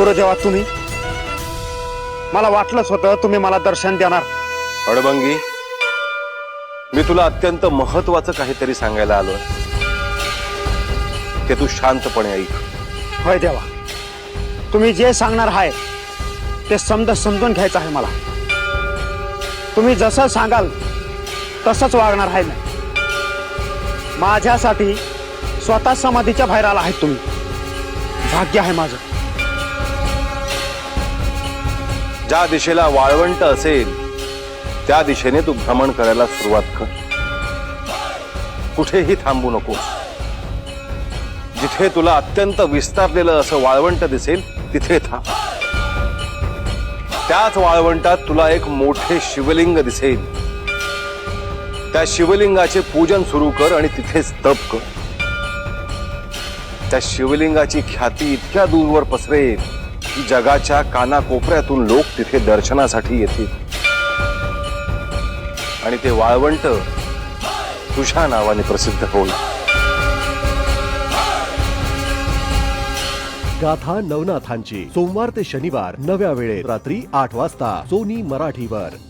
गुरुदेवा तुम्ही? मला वाटलंच होतं तुम्ही मला दर्शन देणार. अडबंगी मी तुला अत्यंत महत्वाचं काहीतरी सांगायला आलोय. ते तू शांतपणे ऐक. होय देवा. तुम्ही जे सांगणार आहे ते समज समजून घ्यायचं आहे मला. तुम्ही जसं सांगाल तसंच वागणार आहे मी. माझ्यासाठी स्वतः समाधीच्या बाहेर आला आहे तुम्ही. भाग्य आहे माझं. ज्या दिशेला वाळवंट असेल त्या दिशेने तू भ्रमण करायला सुरुवात कर. कुठेही थांबू नको. जिथे तुला अत्यंत विस्तारलेलं असं वाळवंट दिसेल तिथे थांब. त्याच वाळवंटात तुला एक मोठे शिवलिंग दिसेल. त्या शिवलिंगाचे पूजन सुरू कर आणि तिथेच तप कर. त्या शिवलिंगाची ख्याती इतक्या दूरवर पसरेल जगाच्या कानाकोपऱ्यातून लोक तिथे दर्शनासाठी येतील. आणि ते वाळवंट तुझ्या नावाने प्रसिद्ध होईल. गाथा नवनाथांची. सोमवार ते शनिवार नव्या वेळेत रात्री आठ वाजता सोनी मराठीवर.